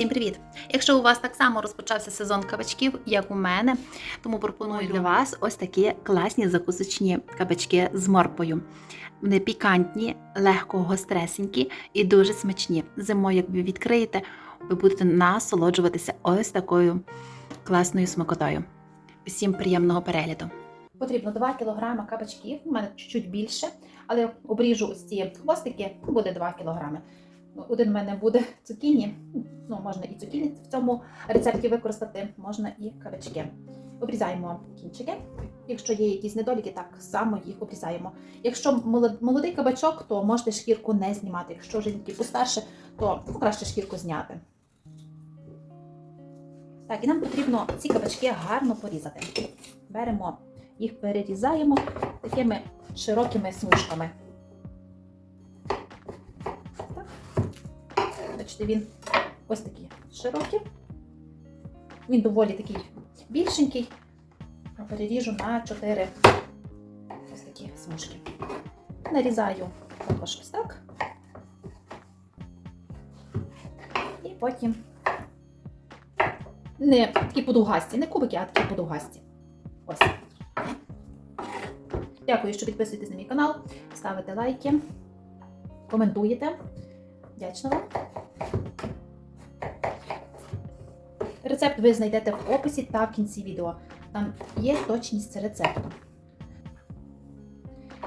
Всім привіт! Якщо у вас так само розпочався сезон кабачків, як у мене, тому пропоную для вас ось такі класні закусочні кабачки з морквою. Вони пікантні, легко гостресенькі і дуже смачні. Зимою, як ви відкриєте, ви будете насолоджуватися ось такою класною смакотою. Всім приємного перегляду! Потрібно 2 кг кабачків, у мене чуть більше, але обріжу ось ці хвостики, буде 2 кг. Один в мене буде цукіні, ну можна і цукіні в цьому рецепті використати, можна і кабачки. Обрізаємо кінчики. Якщо є якісь недоліки, так само їх обрізаємо. Якщо молодий кабачок, то можете шкірку не знімати. Якщо вже такий постарше, то ну, краще шкірку зняти. Так, і нам потрібно ці кабачки гарно порізати. Беремо їх, перерізаємо такими широкими смужками. Бачите, він ось такий широкий. Він доволі такий більшенький. Переріжу на 4 ось такі смужки. Нарізаю також ось так. І потім не такі подугасті, не кубики, а такі подугасті. Ось. Дякую, що підписуєтесь на мій канал, ставите лайки, коментуєте. Вдячна вам. Рецепт ви знайдете в описі та в кінці відео. Там є точність рецепту.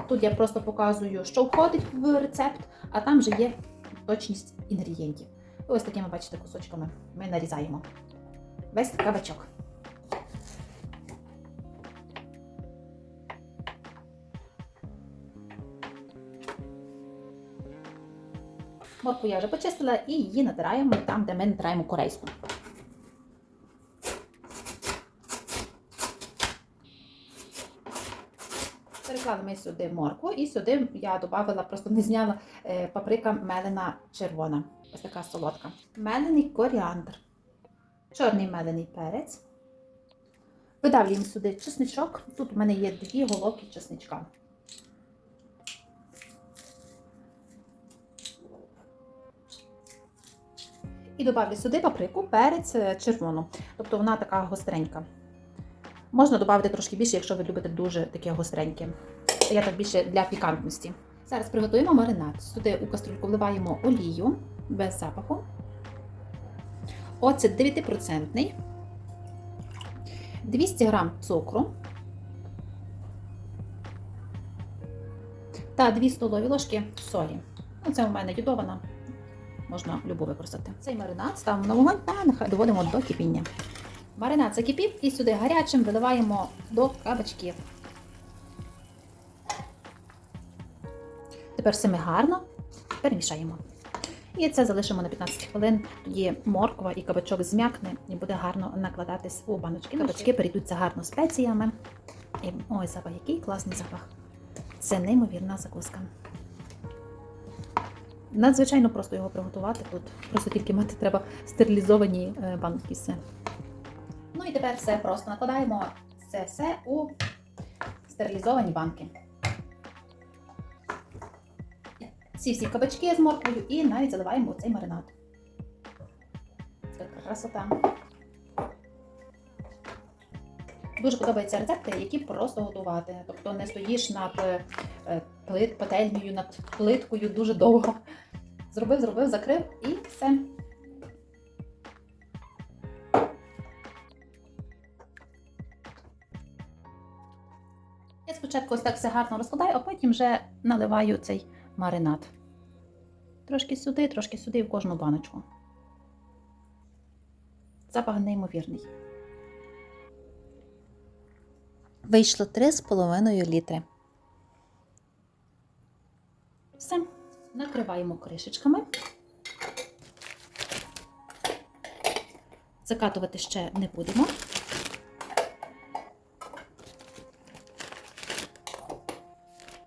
Тут я просто показую, що входить в рецепт, а там вже є точність інгредієнтів. Ось такими, бачите, кусочками ми нарізаємо весь кабачок. Морку я вже почистила і її натираємо там, де ми натираємо корейську. Переклали ми сюди моркву і сюди я додала, просто не зняла е, паприка мелена червона. Ось така солодка. Мелений коріандр. Чорний мелений перець. Видавлюємо сюди чесничок. Тут у мене є дві головки чесничка. І додавлю сюди паприку, перець е, червону. Тобто вона така гостренька. Можна додати трошки більше, якщо ви любите дуже таке гостреньке. Я так більше для пікантності. Зараз приготуємо маринад. Сюди у каструльку вливаємо олію без запаху. Оцет 9%. 200 г цукру. Та 2 столові ложки солі. Ну, Це у мене йодована. Можна любу використати. Цей маринад ставимо на вогонь та доводимо до кипіння. Маринад закипів і сюди гарячим виливаємо до кабачків. Тепер все ми гарно перемішаємо. І це залишимо на 15 хвилин. Тоді морква і кабачок зм'якне і буде гарно накладатись у баночки. Кабачки перейдуться гарно спеціями. І ой, запах, який класний запах. Це неймовірна закуска. Надзвичайно просто його приготувати. Тут просто тільки мати треба стерилізовані е, банки. Все. Ну і тепер все просто накладаємо це все у стерилізовані банки. Ці всі кабачки з морквою і навіть заливаємо цей маринад. Це красота. Дуже подобаються рецепти, які просто готувати. Тобто не стоїш над е, плит, пательнею, над плиткою дуже довго. Зробив, зробив, закрив і все. Я спочатку ось так все гарно розкладаю, а потім вже наливаю цей маринад. Трошки сюди, трошки сюди в кожну баночку. Запах неймовірний. Вийшло 3,5 літри. Все. Накриваємо кришечками. Закатувати ще не будемо.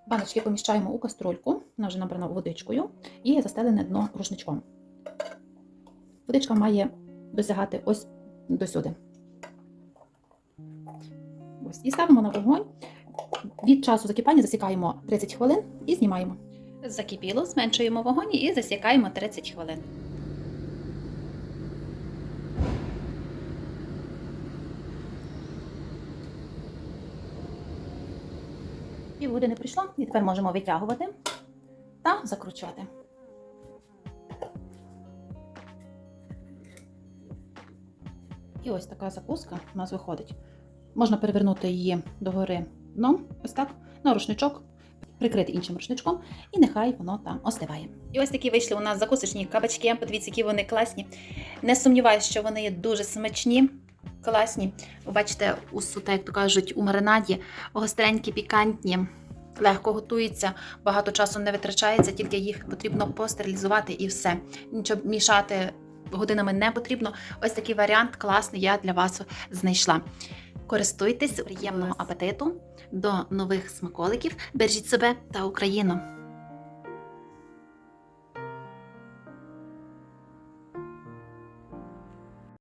Баночки поміщаємо у каструльку, вона вже набрана водичкою, і застелене дно рушничком. Водичка має досягати ось до сюди. Ось. І ставимо на вогонь. Від часу закипання засікаємо 30 хвилин і знімаємо. Закипіло, зменшуємо вогонь і засікаємо 30 хвилин. Півгодини прийшло, і тепер можемо витягувати та закручувати. І ось така закуска у нас виходить. Можна перевернути її догори дном, ось так, на рушничок прикрити іншим рушничком, і нехай воно там остиває. І ось такі вийшли у нас закусочні кабачки. Подивіться, які вони класні. Не сумніваюся, що вони є дуже смачні, класні. Бачите, у сута, як то кажуть, у маринаді гостренькі, пікантні. Легко готуються, багато часу не витрачається, тільки їх потрібно постерилізувати і все. Нічого мішати годинами не потрібно. Ось такий варіант класний я для вас знайшла. Користуйтесь приємного апетиту до нових смаколиків. Бережіть себе та Україну!